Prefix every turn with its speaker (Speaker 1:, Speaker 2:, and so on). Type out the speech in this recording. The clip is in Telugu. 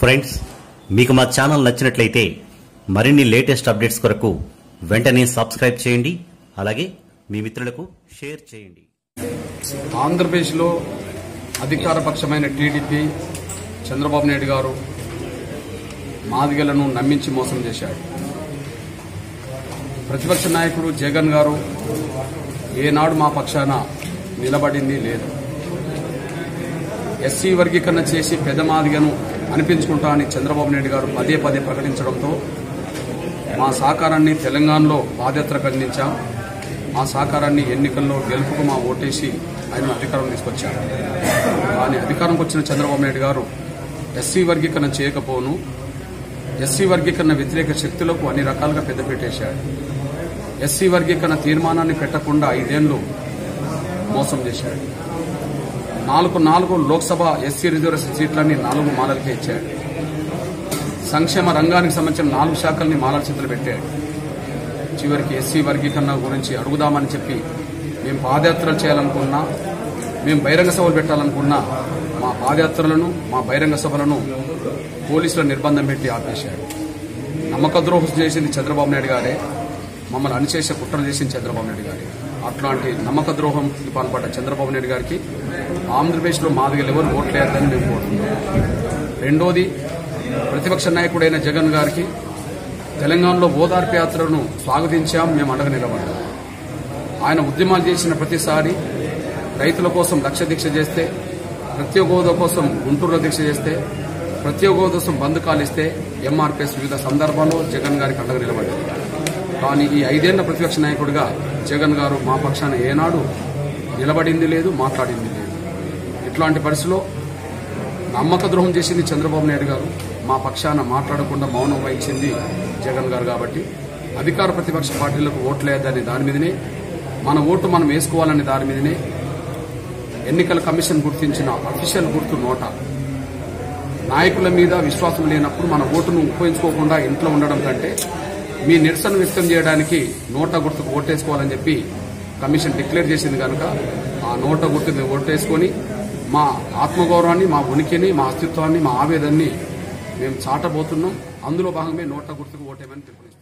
Speaker 1: ఫ్రెండ్స్ మీకు మా ఛానల్ నచ్చినట్లయితే మరిన్ని లేటెస్ట్ అప్డేట్స్ కొరకు వెంటనే సబ్స్క్రైబ్ చేయండి. అలాగే మీ మిత్రులకు షేర్ చేయండి.
Speaker 2: ఆంధ్రప్రదేశ్లో అధికారపక్షమైన టీడీపీ చంద్రబాబు నాయుడు గారు మాదిగలను నమ్మించి మోసం చేశాడు. ప్రతిపక్ష నాయకుడు జగన్ గారు ఏనాడు మా పక్షాన నిలబడింది లేదు. ఎస్సీ వర్గీకరణ చేసి పెద్దమాదిగను అనిపించుకుంటా అని చంద్రబాబు నాయుడు గారు పదే పదే ప్రకటించడంతో మా సహకారాన్ని తెలంగాణలో పాదయాత్రకు అందించాం మా సహకారాన్ని ఎన్నికల్లో గెలుపుకు మా ఓటేసి ఆయన అధికారం తీసుకొచ్చారు. కానీ అధికారంకి వచ్చిన చంద్రబాబు నాయుడు గారు ఎస్సీ వర్గీకరణ చేయకపోను ఎస్సీ వర్గీకరణ వ్యతిరేక శక్తులకు అన్ని రకాలుగా పెద్ద పెట్టేశాడు. ఎస్సీ వర్గీకరణ తీర్మానాన్ని పెట్టకుండా ఐదేళ్ళు మోసం చేశాడు. నాలుగు నాలుగు లోక్సభ ఎస్సీ రిజర్వేషన్ సీట్లన్నీ నాలుగు మాలలకే ఇచ్చాడు సంక్షేమ రంగానికి సంబంధించిన నాలుగు శాఖల్ని మాలల చేతులు పెట్టాడు చివరికి ఎస్సీ వర్గీకరణ గురించి అడుగుదామని చెప్పి మేము పాదయాత్రలు చేయాలనుకున్నా మేము బహిరంగ సభలు పెట్టాలనుకున్నా మా పాదయాత్రలను మా బహిరంగ సభలను పోలీసుల నిర్బంధం పెట్టి ఆపేశాడు నమ్మకద్రోహం చేసింది చంద్రబాబు నాయుడు గారే మమ్మల్ని అణిచేసే కుట్ర చేసింది చంద్రబాబు నాయుడు గారే. అట్లాంటి నమ్మక ద్రోహం పాల్పడ్డ చంద్రబాబు నాయుడు గారికి ఆంధ్రప్రదేశ్లో మాదిగ ఎవరు ఓట్లేదని మేము కోరుతున్నాం. రెండోది ప్రతిపక్ష నాయకుడైన జగన్ గారికి తెలంగాణలో ఓదార్పు యాత్రను స్వాగతించాం మేము అండగా నిలబడ్డాం. ఆయన ఉద్యమాలు చేసిన ప్రతిసారి రైతుల కోసం లక్ష దీక్ష చేస్తే ప్రత్యేక హోదా కోసం గుంటూరులో దీక్ష చేస్తే ప్రత్యేక హోదా కోసం బంద్ కాలిస్తే ఎంఆర్పీఎస్ వివిధ సందర్భాల్లో జగన్ గారికి అండగా నిలబడ్డారు కానీ ఈ ఐదేళ్ళ ప్రతిపక్ష నాయకుడిగా జగన్ గారు మా పక్షాన ఏనాడు నిలబడింది లేదు మాట్లాడింది లేదు. ఇట్లాంటి పరిస్థితిలో నమ్మక ద్రోహం చేసింది చంద్రబాబు నాయుడు గారు. మా పక్షాన మాట్లాడకుండా మౌనం వహించింది జగన్ గారు కాబట్టి అధికార ప్రతిపక్ష పార్టీలకు ఓట్లేదని దాని మీదనే మన ఓటు మనం వేసుకోవాలనే దాని మీదనే ఎన్నికల కమిషన్ గుర్తించిన అఫీషియల్ గుర్తు నోట. నాయకుల మీద విశ్వాసం లేనప్పుడు మన ఓటును ఉపయోగించుకోకుండా ఇంట్లో ఉండడం కంటే మీ నిరసన వ్యక్తం చేయడానికి నోటా గుర్తుకు ఓటేసుకోవాలని చెప్పి కమిషన్ డిక్లేర్ చేసింది కనుక ఆ నోటా గుర్తు ఓటేసుకొని మా ఆత్మగౌరవాన్ని మా ఉనికిని మా అస్తిత్వాన్ని మా ఆవేదాన్ని మేము చాటబోతున్నాం. అందులో భాగమే నోటా గుర్తుకు ఓటేమని తెలుపుతున్నాం